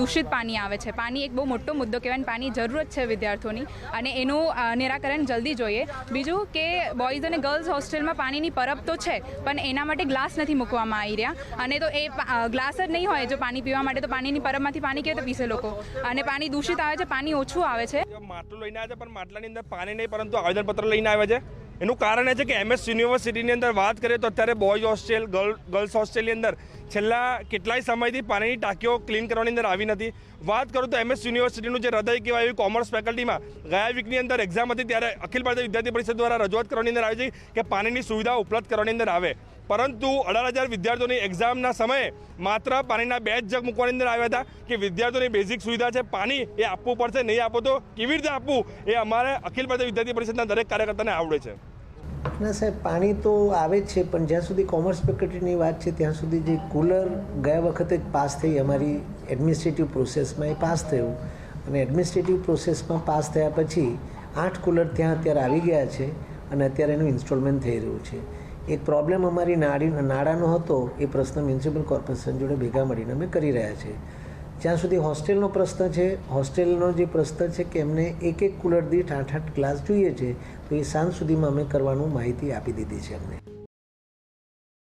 દૂષિત પાણી આવે છે. પાણી એક બહુ મોટો મુદ્દો કહેવાય પાણી જરૂરત છે વિદ્યાર્થીઓની. અને એનું નિરાકરણ જલ્દી જોઈએ. બીજું કે બોયઝ અને ગર્લ્સ હોસ્ટેલમાં પાણીની પરબ તો છે, પણ એના માટે ગ્લાસ નથી મૂકવામાં આવી રહ્યા. અને તો એ ગ્લાસ જ નહીં હોય જો પાણી પીવા માટે, તો પાણીની પરબમાંથી પાણી કેવી રીતે પીશે લોકો? અને પાણી દૂષિત આવે છે, પાણી ઓછું આવે છે. માટલું લઈને આવે છે, પણ માટલાની અંદર પાણી નહીં, પરંતુ આવેદનપત્ર લઈને આવે છે. એનું કારણ એ છે કે એમએસ યુનિવર્સિટીની અંદર વાત કરીએ તો અત્યારે બોયઝ હોસ્ટેલ ગર્લ ગર્લ્સ હોસ્ટેલની અંદર છેલ્લા કેટલાય સમયથી પાણીની ટાંકીઓ ક્લીન કરવાની અંદર આવી નથી. વાત કરું તો એમએસ યુનિવર્સિટીનું જે હૃદય કહેવાય એવી કોમર્સ ફેકલ્ટીમાં ગયા વીકની અંદર એક્ઝામ હતી ત્યારે અખિલ ભારતીય વિદ્યાર્થી પરિષદ દ્વારા રજૂઆત કરવાની અંદર આવી છે કે પાણીની સુવિધા ઉપલબ્ધ કરવાની અંદર આવે. પરંતુ અઢાર હજાર વિદ્યાર્થીઓની એક્ઝામના સમયે માત્ર પાણીના બે જ જગ મૂકવાની અંદર આવ્યા હતા કે વિદ્યાર્થીઓની બેઝિક સુવિધા છે, પાણી એ આપવું પડશે, નહીં આપો તો કેવી રીતે આપવું એ અમારે અખિલ ભારતીય વિદ્યાર્થી પરિષદના દરેક કાર્યકર્તાને આવડે છે. ના સાહેબ, પાણી તો આવે જ છે, પણ જ્યાં સુધી કોમર્સ ફેકલ્ટીની વાત છે, ત્યાં સુધી જે કુલર ગયા વખતે જ પાસ થઈ અમારી એડમિનિસ્ટ્રેટિવ પ્રોસેસમાં એ પાસ થયું. અને એડમિનિસ્ટ્રેટિવ પ્રોસેસમાં પાસ થયા પછી આઠ કુલર ત્યાં અત્યારે આવી ગયા છે અને અત્યારે એનું ઇન્સ્ટોલમેન્ટ થઈ રહ્યું છે. એક પ્રોબ્લેમ અમારી નાડી, નાડાનો હતો, એ પ્રશ્ન મ્યુનિસિપલ કોર્પોરેશન જોડે ભેગા મળીને અમે કરી રહ્યા છીએ જ્યાં સુધી હોસ્ટેલનો પ્રશ્ન છે, હોસ્ટેલનો જે પ્રશ્ન છે કે એમને એક એક કુલર દીઠ આઠ આઠ ક્લાસ જોઈએ છે, તો એ સાંજ સુધીમાં અમે કરવાનું માહિતી આપી દીધી છે અમને